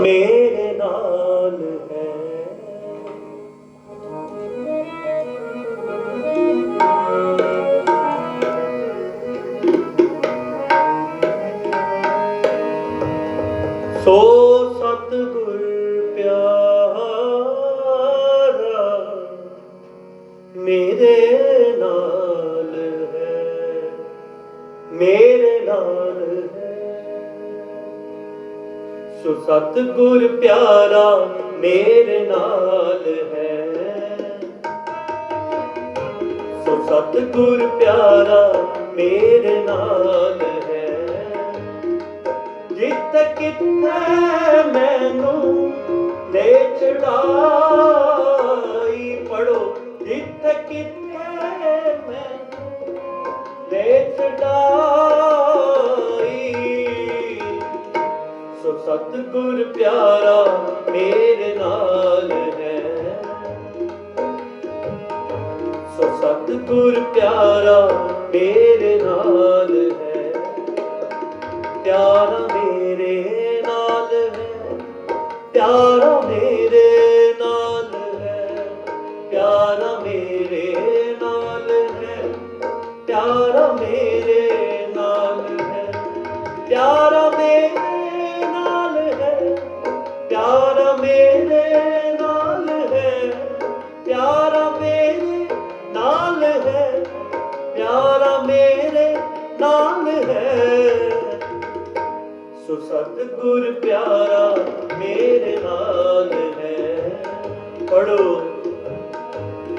ਮੇਰੇ ਨਾਲ ਹੈ। ਸਤਗੁਰ ਪਿਆਰਾ ਮੇਰੇ ਨਾਲ ਹੈ। ਸੋ ਸਤਗੁਰ ਪਿਆਰਾ ਮੇਰੇ ਨਾਲ ਹੈ। ਜਿੱਤ ਕਿਤੇ ਮੈਨੂੰ ਲੈ ਚੜਾ ਦਾਨ ਹੈ। ਸੋ ਸਤਗੁਰ ਪਿਆਰਾ ਮੇਰੇ ਨਾਲ ਹੈ। ਪੜੋ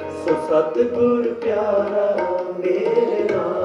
ਸੋ ਸਤਗੁਰ ਪਿਆਰਾ ਮੇਰੇ ਨਾਲ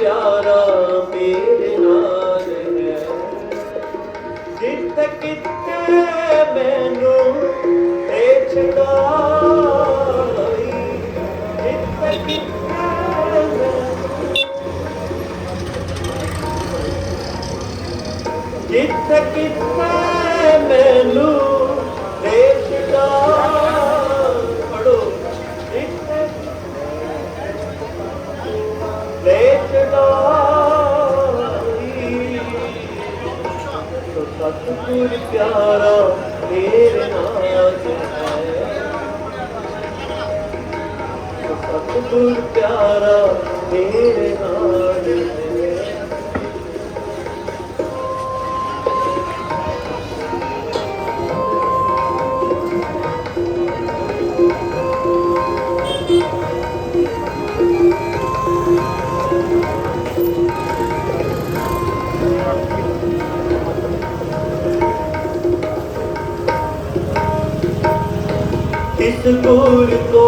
ਪਿਆਰਾ ਮੇਰੇ ਜਿੱਤ ਕਿਤੇ ਮੈਨੂੰ ਤੇ ਜਿੱਤ ਕਿਤੇ ਜਿੱਤ ਕਿਤੇ ਮੈਨੂੰ ਤੇ ਗੁਰ ਪਿਆਰਾ ਤੇਰੇ ਨਾਜ ਹੈ। ਸਤਿਗੁਰ ਪਿਆਰਾ ਮੇਰੇ ਨਾਲ போருக்கோ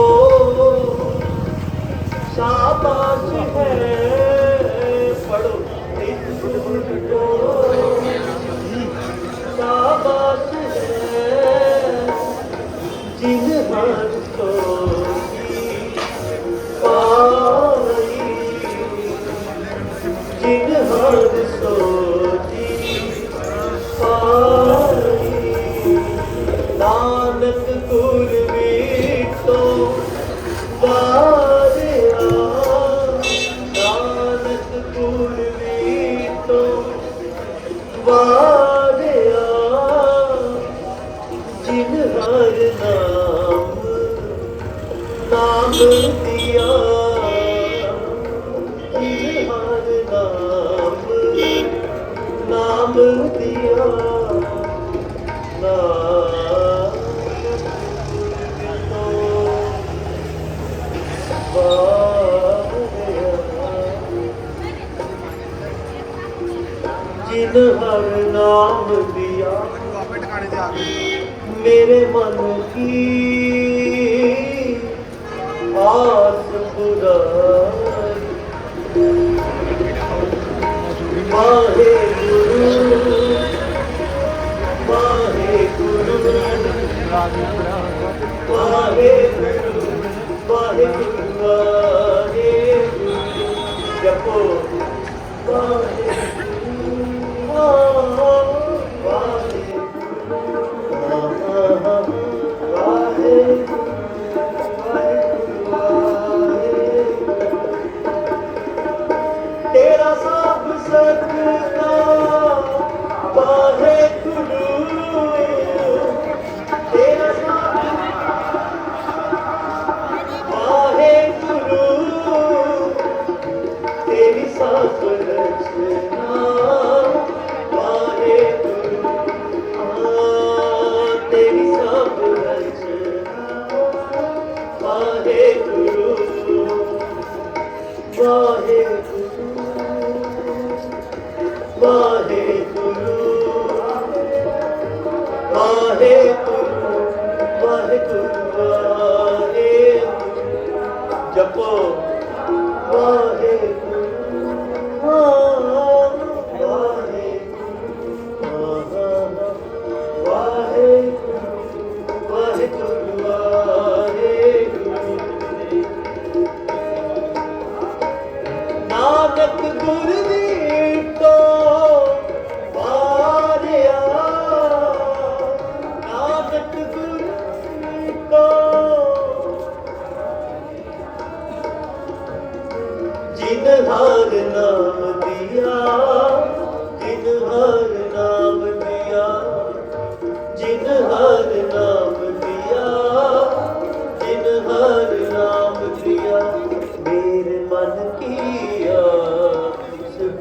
ਜਿਨ ਹਰ ਨਾਮ ਦਿਆ ਮੇਰੇ ਮਨ ਕੀ ਆਸ ਬੁਰਾਈ ਵਾਹਿਗੁਰੂ ਵਾਹਿਗੁਰੂ ਜਪੋ ਜਪੋ ਵਾਹਿਗੁਰੂ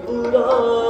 ਆਸ ਪੁਰਾਈ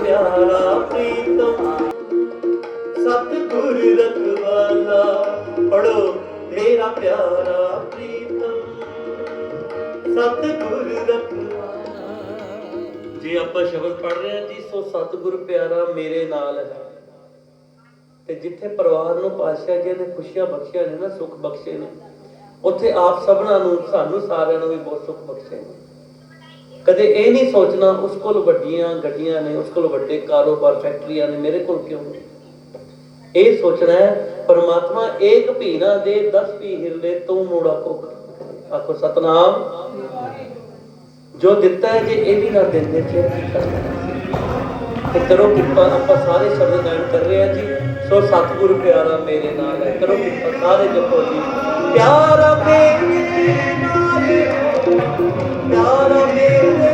ਪਿਆਰਾ ਪ੍ਰੀਤਮ ਸਤਿਗੁਰ ਰਖਵਾਲਾ ਪੜੋ ਮੇਰਾ ਪਿਆਰਾ ਪ੍ਰੀਤਮ। ਸਤਿਗੁਰ ਰਖਵਾਲਾ ਆਪਾਂ ਸ਼ਬਦ ਪੜ ਰਹੇ ਹਾਂ ਜੀ, ਸੋ ਸਤਿਗੁਰ ਪਿਆਰਾ ਮੇਰੇ ਨਾਲ ਹੈ। ਤੇ ਜਿੱਥੇ ਪਰਿਵਾਰ ਨੂੰ ਪਾਤਸ਼ਾਹ ਜੀ ਨੇ ਖੁਸ਼ੀਆਂ ਬਖਸ਼ੀਆਂ ਨੇ ਨਾ, ਸੁੱਖ ਬਖਸ਼ੇ ਨੇ, ਉੱਥੇ ਆਪ ਸਭਨਾਂ ਨੂੰ, ਸਾਨੂੰ ਸਾਰਿਆਂ ਨੂੰ ਵੀ ਬਹੁਤ ਸੁੱਖ ਬਖਸ਼ੇ ਨੇ। ਕਦੇ ਇਹ ਨਹੀਂ ਸੋਚਣਾ, ਉਸ ਕੋਲ ਵੱਡੀਆਂ ਗੱਡੀਆਂ ਨੇ, ਉਸ ਕੋਲ ਵੱਡੇ ਕਾਰੋਬਾਰ ਫੈਕਟਰੀਆਂ ਨੇ, ਮੇਰੇ ਕੋਲ ਕਿਉਂ ਨਹੀਂ? ਇਹ ਸੋਚਣਾ ਹੈ, ਪਰਮਾਤਮਾ ਏਕ ਭੀ ਨਾ ਦੇ 10 ਭੀ ਹਿਰਦੇ ਤੂੰ ਮੋੜ ਆਖੋ ਆਖੋ ਸਤਨਾਮ। ਜੋ ਦਿੱਤਾ ਹੈ ਜੇ ਇਹ ਵੀ ਨਾ ਦਿੰਦੇ ਫਿਰ ਕੀ ਕਰਨਾ? ਤੇ ਕਰੋ ਕਿਰਪਾ, ਆਪਾਂ ਸਾਰੇ ਸ਼ਬਦ ਗਾਇਨ ਕਰ ਰਹੇ ਹਾਂ ਜੀ। ਸੋ ਸਤਿਗੁਰੂ ਪਿਆਰਾ ਮੇਰੇ ਨਾਲ ਹੈ, ਕਰੋ ਕਿਰਪਾ, ਸਾਰੇ ਜਪੋ ਜੀ। ਪਿਆਰਾ ਮੇਰੇ ਨਾਲ ਪਿਆਰਾ ਮੇਰੇ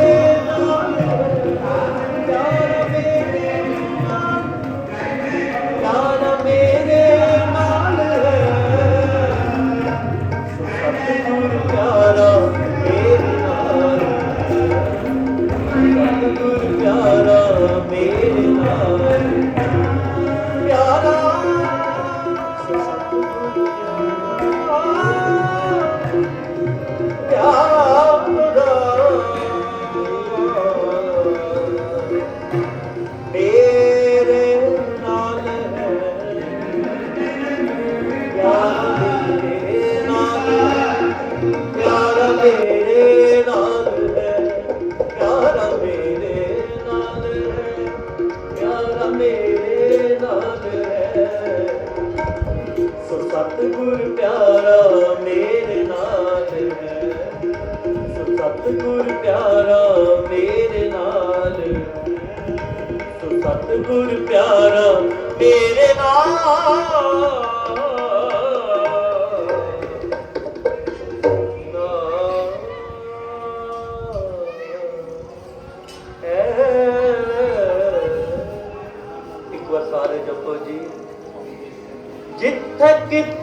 ਜਿੱਥੇ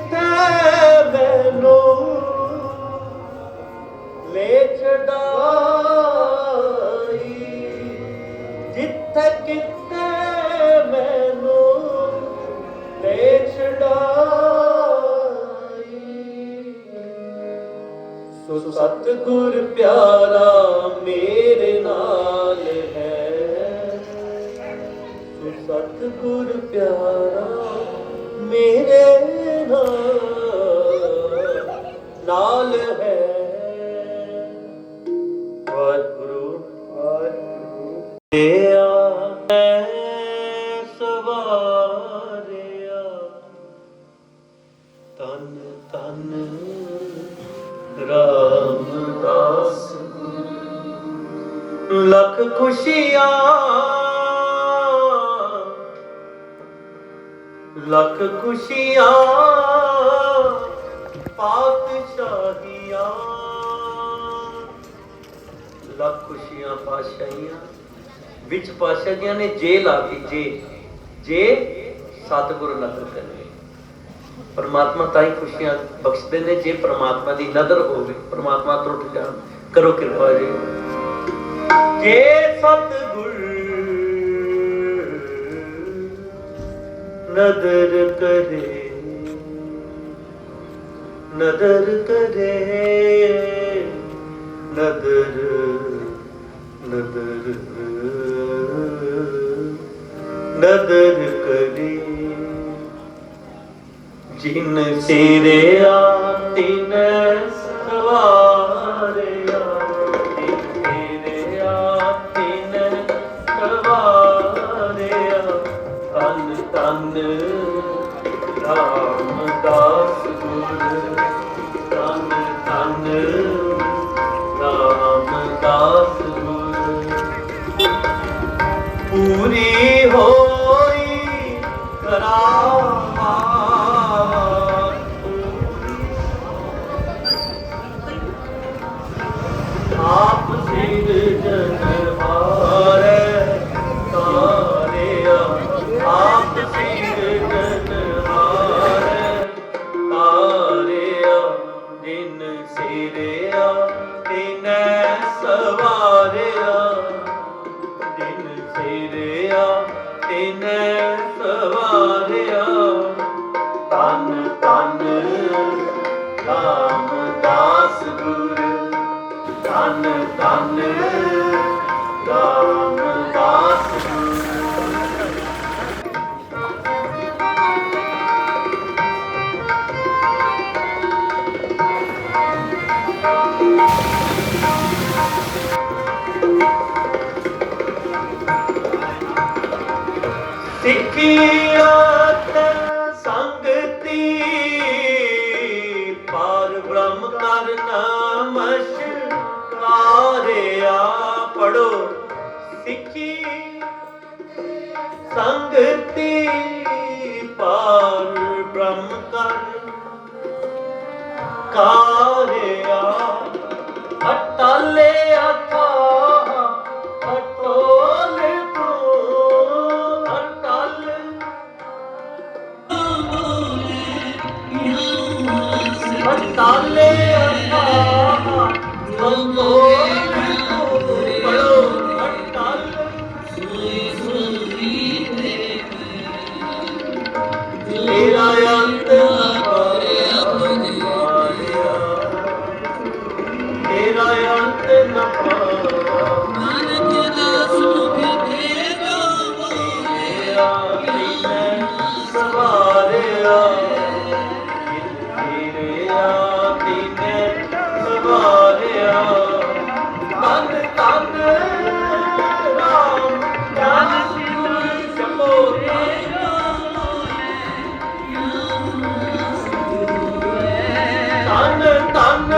ਵਾਹਿਗੁਰੂ ਵਿੱਚ ਪਾਤਸ਼ਾਹੀਆਂ ਨੇ ਜੇ ਲਾ ਜੇ ਜੇ ਸਤਿਗੁਰੂ ਨਦਰ ਕਰੇ। ਪਰਮਾਤਮਾ ਤਾਂ ਹੀ ਖੁਸ਼ੀਆਂ ਬਖਸ਼ਦੇ ਨੇ, ਜੇ ਪਰਮਾਤਮਾ ਦੀ ਨਦਰ ਹੋਵੇ, ਪਰਮਾਤਮਾ ਤਰੁੱਟ ਜਾਣ। ਕਰੋ ਕਿਰਪਾ ਜੀ। ਜੇ ਸਤਿਗੁਰ ਨਦਰ ਕਰੇ ਨਦਰ ਕਰੇ, ਨਦਰ ਨਦਰ ਨਦਰ ਕਰੇ। ਜਿਨ ਤੇਰੇ ਤਿਨ ਸਵਾਰਿਆ ਜਿਨ ਤੇਰੇ ਤਿਨ ਸਵਾਰਿਆ ਤਨ ਤਨ ਰਾਮਦਾਸ ਗੁਰ। ਤਨ ਤਨ ਰਾਮਦਾਸ ਗੁਰ। ਪੂਰੀ Thank you.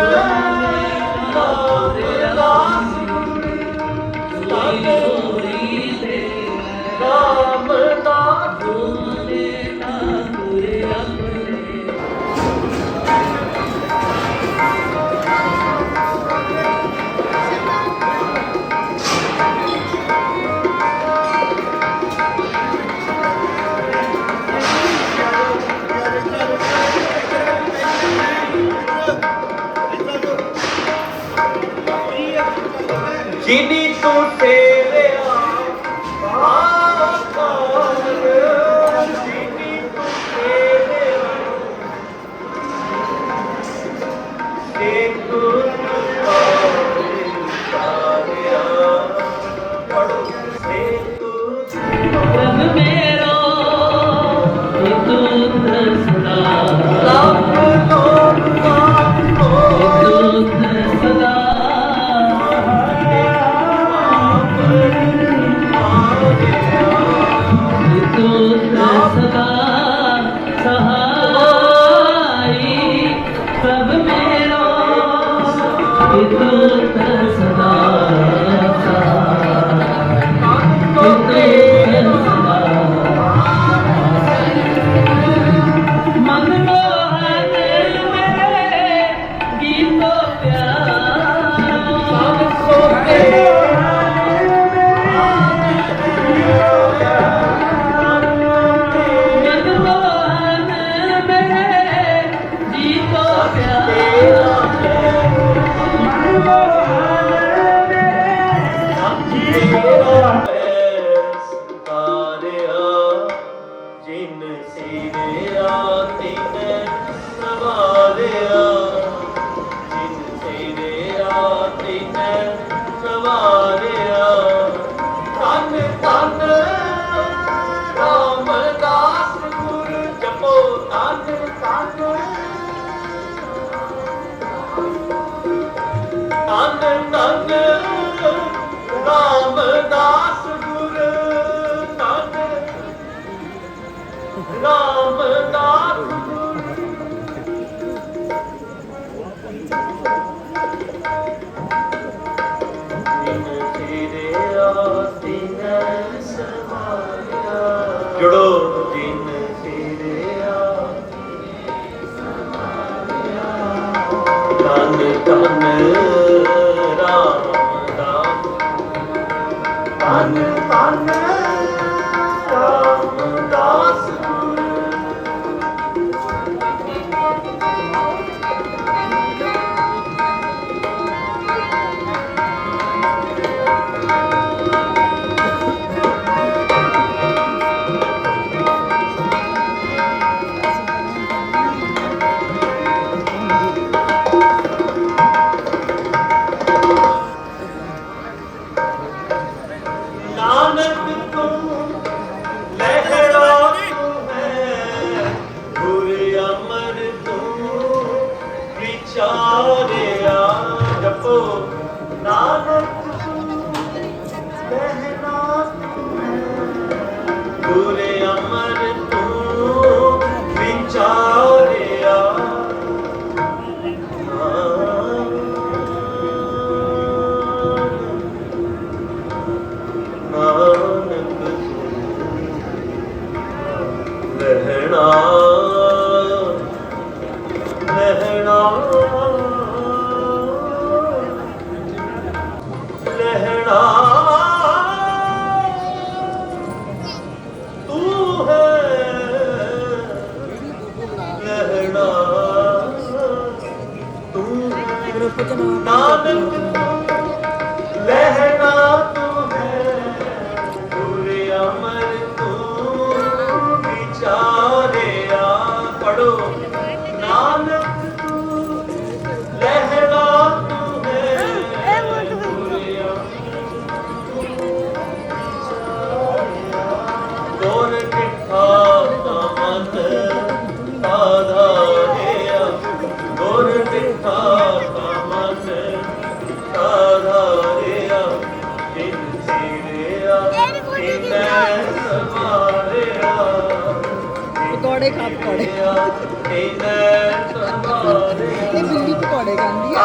ਤਨ 저 ਨਾਨਕ ਲਹਿਣਾ ਪਕੌੜੇ। ਇਹ ਬਿੱਲੀ ਪਕੌੜੇ ਖਾਂਦੀ ਆ।